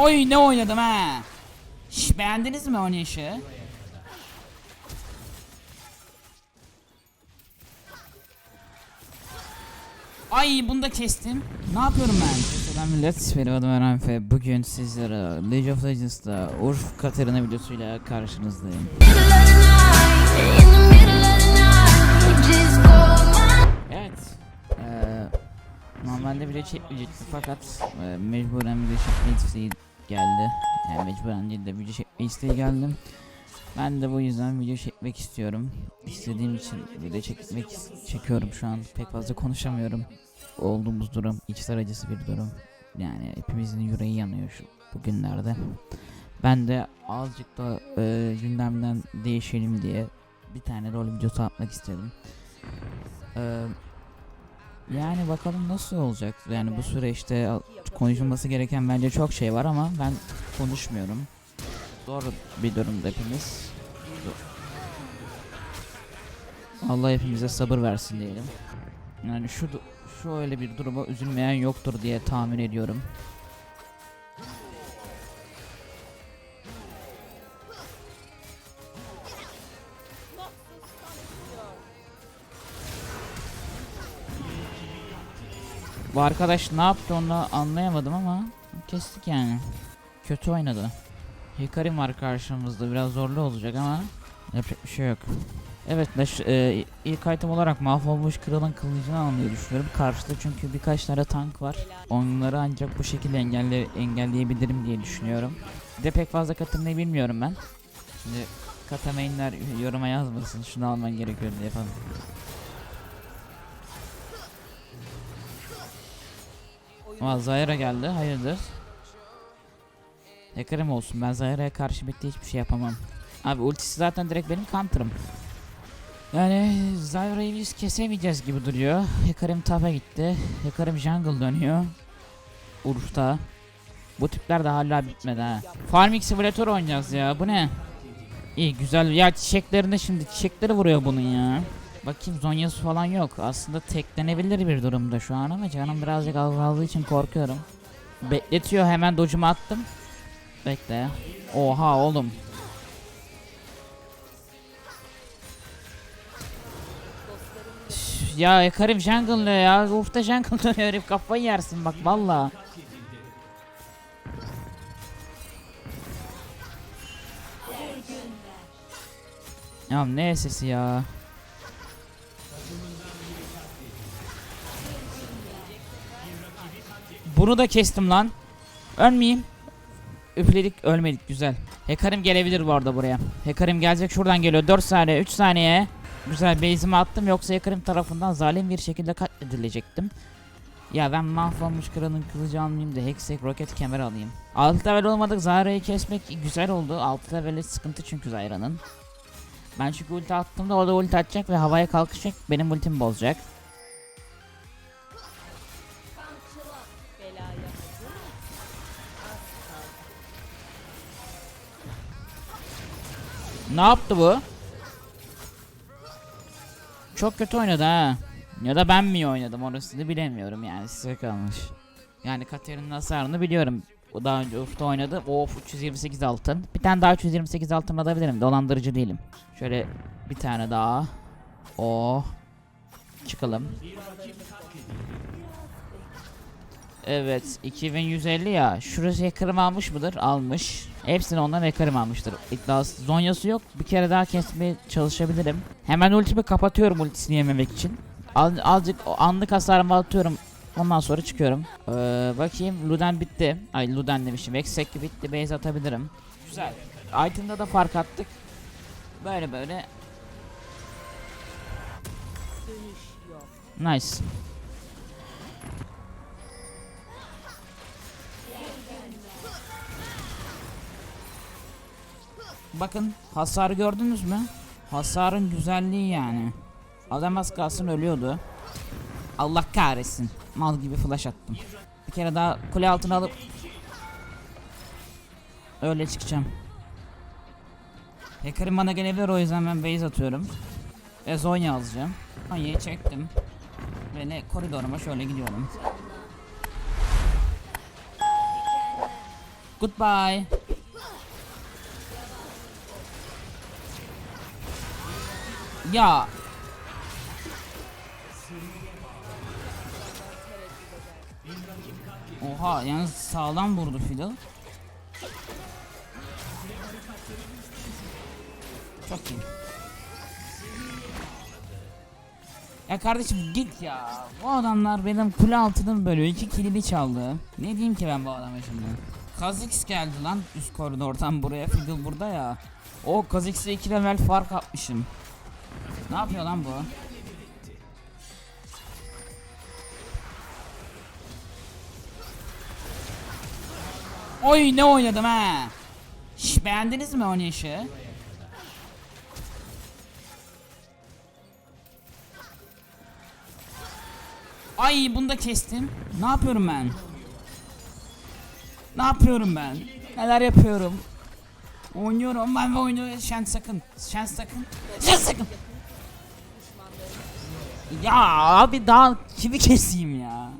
Oy ne oynadım ha. Şş, beğendiniz mi oynayışı? Ay bunu da kestim. Ne yapıyorum ben? Selam millet. Benim adım Eren Fe. Bugün sizlere League of Legends'da Urf Katarina videosuyla karşınızdayım. Evet. Eee normalde video çekmeyecektim fakat eee, mecburen video çekme isteği geldi. Yani mecburen değil de video çekme isteği geldim. Ben de bu yüzden video çekmek istiyorum. İstediğim için video çekmek çekiyorum şu an. Pek fazla konuşamıyorum. Olduğumuz durum içler acısı bir durum. Yani hepimizin yüreği yanıyor şu bugünlerde. Ben de azıcık da eee, gündemden değişelim diye bir tane rol videosu atmak istedim. Eee yani bakalım nasıl olacak. Yani bu süreçte konuşulması gereken bence çok şey var ama ben konuşmuyorum. Zor bir durumda hepimiz. Allah hepimize sabır versin diyelim. Yani şu şu öyle bir duruma üzülmeyen yoktur diye tahmin ediyorum. Bu arkadaş ne yaptı onu anlayamadım ama kestik yani. Kötü oynadı. Hikarim var karşımızda biraz zorlu olacak ama yapacak bir şey yok. Evet e, ilk item olarak mahvolmuş kralın kılıcını almayı düşünüyorum. Karşıda çünkü birkaç tane tank var. Onları ancak bu şekilde engelle, engelleyebilirim diye düşünüyorum. Bir de pek fazla katılmayı bilmiyorum ben. Şimdi katamainler yoruma yazmasın şunu alman gerekiyor diye falan. Ama Zayra geldi. Hayırdır? Yakarım olsun. Ben Zayra'ya karşı bitti hiçbir şey yapamam. Abi ultisi zaten direkt benim counter'ım. Yani Zyra'yı biz kesemeyeceğiz gibi duruyor. Hekarim tapa gitti. Hekarim jungle dönüyor. Urf'ta. Bu tipler de hala bitmedi ha. Farming Simulator oynayacağız ya. Bu ne? İyi güzel. Ya çiçeklerinde şimdi çiçekleri vuruyor bunun ya. Bakayım zonyası falan yok. Aslında teklenebilir bir durumda şu an ama canım birazcık azaldığı için korkuyorum. Bekletiyor hemen dodge'umu attım. Bekle. Oha oğlum. Ya Ekarim jungle'la ya. Ufta jungle dönüyor herif kafayı yersin bak valla. Ya ne sesi ya. Bunu da kestim lan. Ölmeyeyim. Üfledik ölmedik güzel. Hekarim gelebilir bu arada buraya. Hekarim gelecek şuradan geliyor 4 saniye 3 saniye. Güzel base'imi attım yoksa Hekarim tarafından zalim bir şekilde katledilecektim. Ya ben mahvolmuş kralın kılıcı almayayım da Hexek roket kemer alayım. 6 level olmadık Zayra'yı kesmek güzel oldu. 6 level'e sıkıntı çünkü Zayra'nın. Ben çünkü ulti attığımda o da ulti atacak ve havaya kalkacak benim ultimi bozacak. Ne yaptı bu? Çok kötü oynadı ha. Ya da ben mi oynadım orasını bilemiyorum yani size kalmış. Yani Katerina'nın hasarını biliyorum. O daha önce Uf'ta oynadı. Of 328 altın. Bir tane daha 328 altın alabilirim. Dolandırıcı değilim. Şöyle bir tane daha. Oh. Çıkalım. Evet 2150 ya. Şurası yakarım almış mıdır? Almış. Hepsini ondan yakarım almıştır. İddiası Zonyası yok. Bir kere daha kesmeye çalışabilirim. Hemen ultimi kapatıyorum ultisini yememek için. Az, azıcık anlık hasarımı atıyorum. Ondan sonra çıkıyorum. Ee, bakayım Luden bitti. Ay Luden demişim. Exec bitti. Base atabilirim. Güzel. Item'da da fark attık. Böyle böyle. Nice. Bakın hasarı gördünüz mü? Hasarın güzelliği yani. Adam az kalsın ölüyordu. Allah kahretsin. Mal gibi flash attım. Bir kere daha kule altına alıp öyle çıkacağım. Hekarim bana gelebilir o yüzden ben base atıyorum. Ve Zonya alacağım. Zonya'yı çektim. Ve ne koridoruma şöyle gidiyorum. Goodbye. Ya. Oha yalnız sağlam vurdu Fiddle. Çok iyi. Ya kardeşim git ya. Bu adamlar benim kule altını bölüyor. iki kilimi çaldı. Ne diyeyim ki ben bu adama şimdi? Kha'Zix geldi lan üst koridordan buraya. Fiddle burada ya. O Kha'Zix'e 2 level fark atmışım. Ne yapıyor lan bu? Oy ne oynadım ha. Şş, beğendiniz mi oynayışı? Ay bunu da kestim. Ne yapıyorum ben? Ne yapıyorum ben? Neler yapıyorum? Oynuyorum ben ve oynuyorum. Şen sakın. Şen sakın. Şen sakın. Ya abi daha kimi keseyim ya?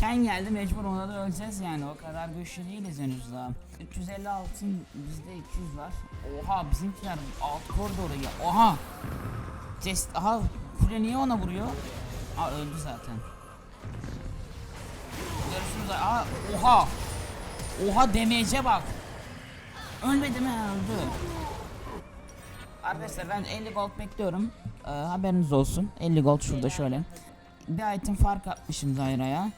Şen geldi mecbur ona da öleceğiz yani o kadar güçlü değiliz henüz daha. 350 altın bizde 200 var. Oha bizimkiler alt koridoru ya. Oha. Jest aha kule niye ona vuruyor? Aa öldü zaten. Görüşürüz. Aa oha. Oha demeyece bak. Ölmedi mi? Öldü. Arkadaşlar ben 50 gold bekliyorum. Ee, haberiniz olsun. 50 gold şurada şöyle. Bir item fark atmışım Zayra'ya.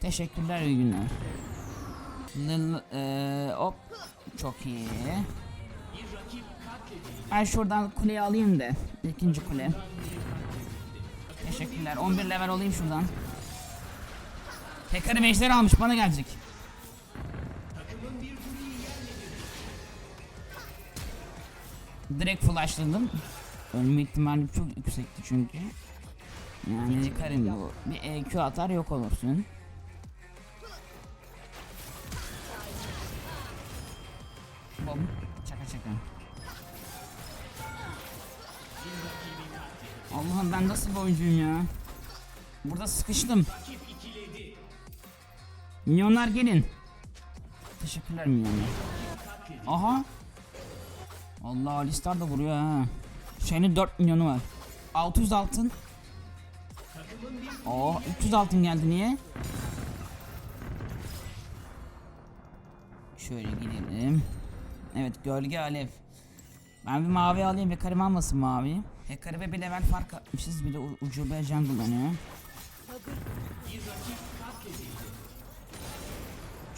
Teşekkürler iyi günler. Lil, ee, hop. Çok iyi. Ben şuradan kuleyi alayım da. ikinci kule. Teşekkürler. 11 level olayım şuradan. Tekrarı meşleri almış bana gelecek. Direkt flashladım. Ölme ihtimali çok yüksekti çünkü. Yani yıkarım bu. Bir EQ atar yok olursun. Bom. Çaka çaka. Allah'ım ben nasıl bir oyuncuyum ya. Burada sıkıştım. Milyonlar gelin. Teşekkürler milyonlar. Aha. Allah Alistar da vuruyor ha. Şeyinin 4 milyonu var. 600 altın. Oh 300 altın geldi niye? Şöyle gidelim. Evet gölge alev. Ben bir mavi alayım Hekarim almasın mavi. Hekarime bir level fark atmışız bir de ucube jungle oynuyor.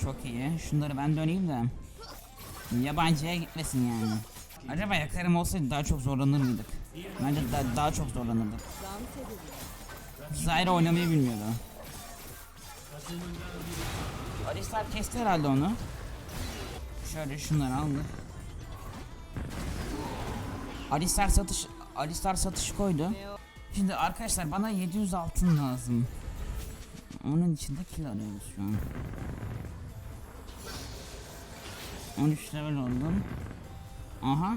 Çok iyi. Şunları ben döneyim de. Yabancıya gitmesin yani. Acaba yakarım olsaydı daha çok zorlanır mıydık? Bence da- daha çok zorlanırdık. Zyra oynamayı bilmiyordu. Alistar kesti herhalde onu. Şöyle şunları aldık. Alistar satış Alistar satışı koydu. Şimdi arkadaşlar bana 700 altın lazım. Onun için de kill arıyoruz şu an. 13 level oldum. Aha.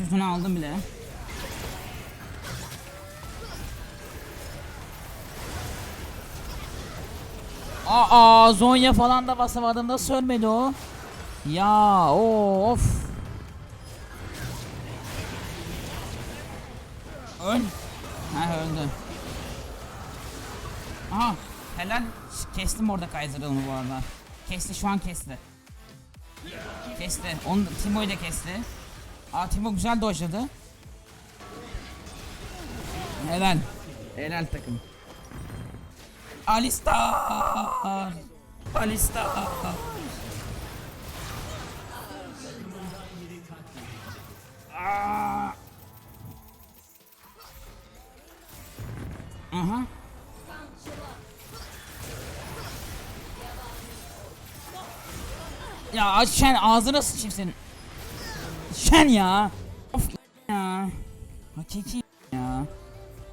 yüzünü aldım bile. Aa Zonya falan da basamadım nasıl ölmedi o? Ya of. Öl. Ha öldü. Aha helal. Kestim orada Kaiser'ı bu arada. Kesti şu an kesti. Kesti. Onu Timo'yu da kesti. Aa Timo güzel dojladı. Helal. Helal takım. Alistar. Alistar. Aha. Ya aç Şen ağzına sıçayım senin. Şen ya. Of ya. Hakiki ya.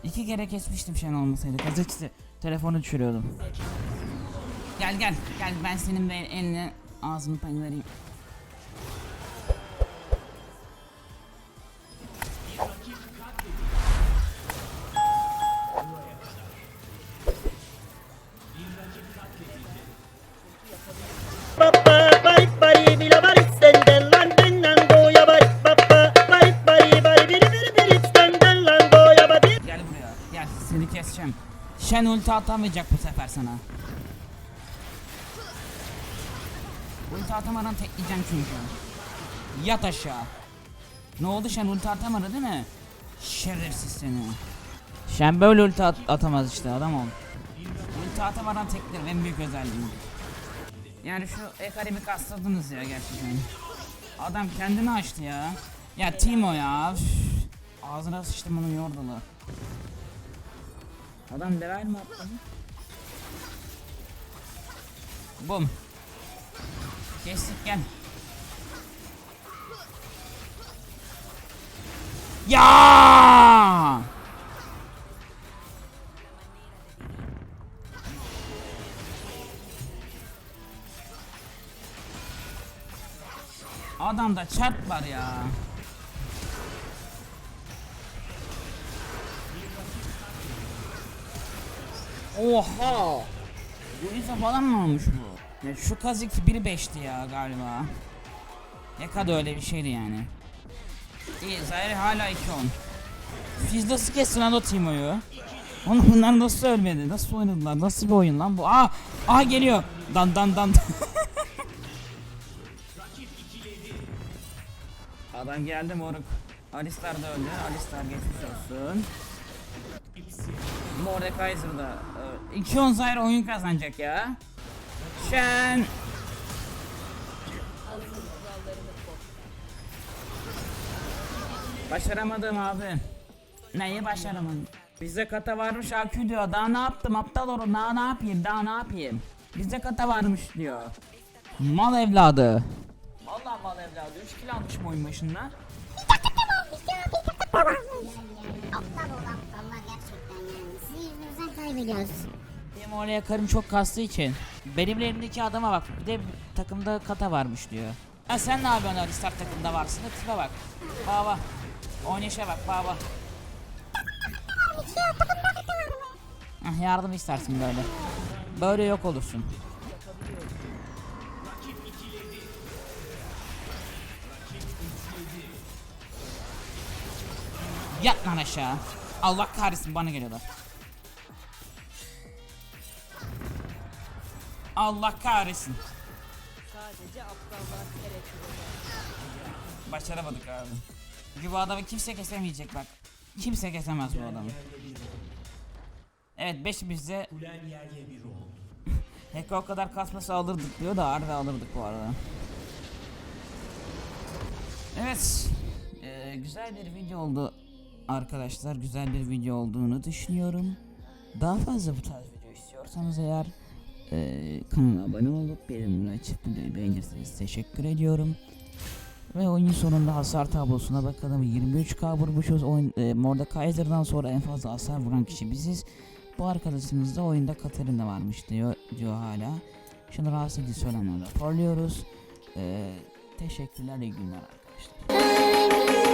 İki kere kesmiştim Şen olmasaydı. Gazetesi telefonu düşürüyordum. Gel gel gel ben senin eline ağzını payını. Atamayacak bu sefer sana. Ulti atamadan tekleyeceğim çünkü. Yat aşağı. Ne oldu Shen ulti atamadı değil mi? Şerefsiz seni. Shen böyle ulti at- atamaz işte adam ol. Ulti atamadan tekler en büyük özelliğim. Yani şu Ekarim'i kastladınız ya gerçekten. Adam kendini açtı ya. Ya Timo ya. üf. Ağzına sıçtım onun yordulu. Adam level mi atladı? Bum. Kestik gel. Ya! Adamda çarp var ya. Oha! Luisa falan mı olmuş bu? Ya şu kazik 1.5'ti ya galiba. Ne kadar öyle bir şeydi yani. İyi Zahiri hala 2-10. Siz nasıl kestin lan o Timo'yu? Oğlum bunlar nasıl ölmedi? Nasıl oynadılar? Nasıl bir oyun lan bu? Aa! Aa geliyor! Dan dan dan. Adam geldi moruk. Alistar da öldü. Alistar geçmiş olsun. Mordekaiser da. E, 2-10 Zahir oyun kazanacak ya. Şen. Başaramadım abi. Neyi başaramadım? Bize kata varmış AQ diyor. Daha ne yaptım aptal oğlum daha ne yapayım daha ne yapayım? Bize kata varmış diyor. Mal evladı. Vallahi mal evladı 3 kilo almışım oyun başında. Aptal ol aptallar gerçekten yani. Sizin yüzünüzden kaybediyoruz. Benim oraya karım çok kastığı için. Benim elimdeki adama bak. Bir de takımda kata varmış diyor. Ya sen ne yapıyorsun Ali Start takımda varsın da tipe bak. Baba. Oynayışa bak baba. Ah yardım istersin böyle. Böyle yok olursun. Yat lan aşağı. Allah kahretsin bana geliyorlar. Allah kahretsin. Sadece aptallar. Başaramadık abi. Çünkü bu adamı kimse kesemeyecek bak. Kimse kesemez bu adamı. Evet 5 bizde Heko o kadar kasması alırdık diyor da harbi alırdık bu arada. Evet. eee, güzel bir video oldu arkadaşlar. Güzel bir video olduğunu düşünüyorum. Daha fazla bu tarz video istiyorsanız eğer eee kanala abone olup bildirimleri açıp videoyu beğenirseniz teşekkür ediyorum. Ve oyunun sonunda hasar tablosuna bakalım. 23k vurmuşuz. Oyun, e, Mordekaiser'dan sonra en fazla hasar vuran kişi biziz. Bu arkadaşımız da oyunda Katarina varmış diyor, diyor hala. Şunu rahatsız edici söylemleri raporluyoruz e, Teşekkürler iyi günler arkadaşlar